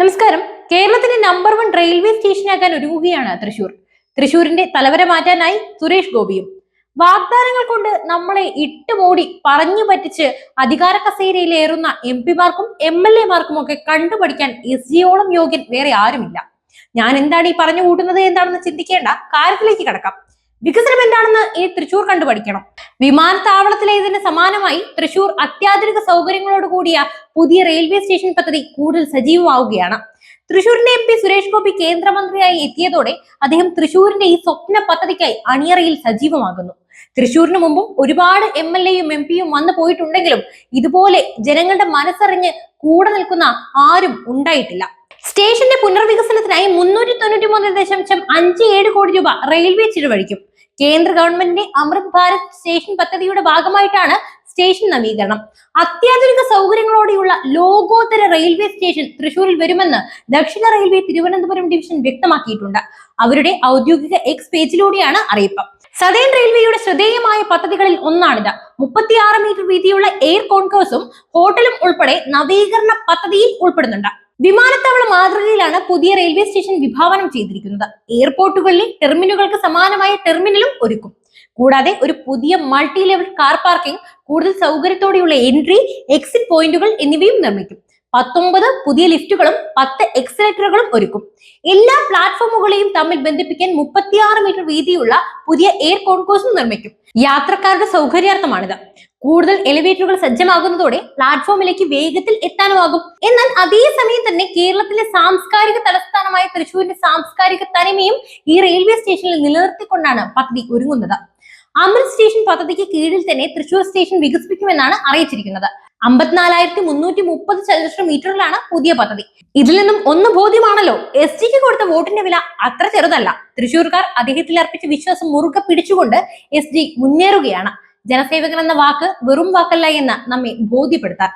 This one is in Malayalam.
നമസ്കാരം. കേരളത്തിന്റെ നമ്പർ വൺ റെയിൽവേ സ്റ്റേഷനാക്കാൻ ഒരുങ്ങുകയാണ് തൃശൂർ തൃശൂരിന്റെ തലവരെ മാറ്റാനായി സുരേഷ് ഗോപിയും. വാഗ്ദാനങ്ങൾ കൊണ്ട് നമ്മളെ ഇട്ടുമൂടി പറഞ്ഞു പറ്റിച്ച് അധികാര കസേരയിലേറുന്ന എം പിമാർക്കും എം എൽ എമാർക്കും ഒക്കെ കണ്ടുപഠിക്കാൻ എസ് ജിയോളം യോഗ്യൻ വേറെ ആരുമില്ല. ഞാൻ എന്താണ് ഈ പറഞ്ഞു കൂട്ടുന്നത് എന്താണെന്ന് ചിന്തിക്കേണ്ട. കാര്യത്തിലേക്ക് കടക്കാം. വികസനം എന്താണെന്ന് ഈ തൃശൂർ കണ്ടുപഠിക്കണം. വിമാനത്താവളത്തിലേതിന് സമാനമായി തൃശൂർ അത്യാധുനിക സൗകര്യങ്ങളോട് കൂടിയ പുതിയ റെയിൽവേ സ്റ്റേഷൻ പദ്ധതി കൂടുതൽ സജീവമാവുകയാണ്. തൃശൂരിന്റെ എം പി സുരേഷ് ഗോപി കേന്ദ്രമന്ത്രിയായി എത്തിയതോടെ അദ്ദേഹം തൃശൂരിന്റെ ഈ സ്വപ്ന പദ്ധതിക്കായി അണിയറയിൽ സജീവമാകുന്നു. തൃശൂരിന് മുമ്പും ഒരുപാട് എം എൽ എയും എം പിയും വന്നു പോയിട്ടുണ്ടെങ്കിലും ഇതുപോലെ ജനങ്ങളുടെ മനസ്സറിഞ്ഞ് കൂടെ നിൽക്കുന്ന ആരും ഉണ്ടായിട്ടില്ല. സ്റ്റേഷന്റെ പുനർവികസനത്തിനായി മുന്നൂറ്റി തൊണ്ണൂറ്റി മൂന്ന് ദശാംശം അഞ്ച് ഏഴ് കോടി രൂപ റെയിൽവേ ചിലവഴിക്കും. കേന്ദ്ര ഗവൺമെന്റിന്റെ അമൃത് ഭാരത് സ്റ്റേഷൻ പദ്ധതിയുടെ ഭാഗമായിട്ടാണ് സ്റ്റേഷൻ നവീകരണം. അത്യാധുനിക സൗകര്യങ്ങളോടെയുള്ള ലോകോത്തര റെയിൽവേ സ്റ്റേഷൻ തൃശൂരിൽ വരുമെന്ന് ദക്ഷിണ റെയിൽവേ തിരുവനന്തപുരം ഡിവിഷൻ വ്യക്തമാക്കിയിട്ടുണ്ട്. അവരുടെ ഔദ്യോഗിക എക്സ് പേജിലൂടെയാണ് അറിയിപ്പ്. സദേൺ റെയിൽവേയുടെ ശ്രദ്ധേയമായ പദ്ധതികളിൽ ഒന്നാണിത്. മുപ്പത്തിയാറ് മീറ്റർ വീതിയുള്ള എയർ കോൺകോഴ്സും ഹോട്ടലും ഉൾപ്പെടെ നവീകരണ പദ്ധതിയിൽ ഉൾപ്പെടുന്നുണ്ട്. വിമാനത്താവള മാതൃകയിലാണ് പുതിയ റെയിൽവേ സ്റ്റേഷൻ വിഭാവനം ചെയ്തിരിക്കുന്നത്. എയർപോർട്ടുകളിലെ ടെർമിനലുകൾക്ക് സമാനമായ ടെർമിനലും ഒരുക്കും. കൂടാതെ ഒരു പുതിയ മൾട്ടി ലെവൽ കാർ പാർക്കിംഗ് കൂടുതൽ സൗകര്യത്തോടെയുള്ള എൻട്രി എക്സിറ്റ് പോയിന്റുകൾ എന്നിവയും നിർമ്മിക്കും. പത്തൊമ്പത് പുതിയ ലിഫ്റ്റുകളും പത്ത് എക്സലേറ്ററുകളും ഒരുക്കും. എല്ലാ പ്ലാറ്റ്ഫോമുകളെയും തമ്മിൽ ബന്ധിപ്പിക്കാൻ മുപ്പത്തിയാറ് മീറ്റർ വീതിയുള്ള പുതിയ എയർ കോൺകോഴ്സും നിർമ്മിക്കും. യാത്രക്കാരുടെ സൗകര്യാർത്ഥമാണിത്. കൂടുതൽ എലിവേറ്ററുകൾ സജ്ജമാകുന്നതോടെ പ്ലാറ്റ്ഫോമിലേക്ക് വേഗത്തിൽ എത്താനുമാകും. എന്നാൽ അതേസമയം തന്നെ കേരളത്തിലെ സാംസ്കാരിക തലസ്ഥാനമായ തൃശ്ശൂരിന്റെ സാംസ്കാരിക തനിമയും ഈ റെയിൽവേ സ്റ്റേഷനിൽ നിലനിർത്തിക്കൊണ്ടാണ് പദ്ധതി ഒരുങ്ങുന്നത്. അമൃത് സ്റ്റേഷൻ പദ്ധതിക്ക് കീഴിൽ തന്നെ തൃശൂർ സ്റ്റേഷൻ വികസിപ്പിക്കുമെന്നാണ് അറിയിച്ചിരിക്കുന്നത്. അമ്പത്തിനാലായിരത്തി മുന്നൂറ്റി മുപ്പത് ചതുരശ്ര മീറ്ററിലാണ് പുതിയ പദ്ധതി. ഇതിൽ നിന്നും ഒന്ന് ബോധ്യമാണല്ലോ എസ് ടിക്ക് കൊടുത്ത വോട്ടിന്റെ വില അത്ര ചെറുതല്ല. തൃശൂർക്കാർ അദ്ദേഹത്തിൽ അർപ്പിച്ച വിശ്വാസം മുറുകെ പിടിച്ചുകൊണ്ട് എസ് മുന്നേറുകയാണ്. ജനസേവകൻ എന്ന വാക്ക് വെറും വാക്കല്ല എന്ന് നമ്മെ ബോധ്യപ്പെടുത്താൻ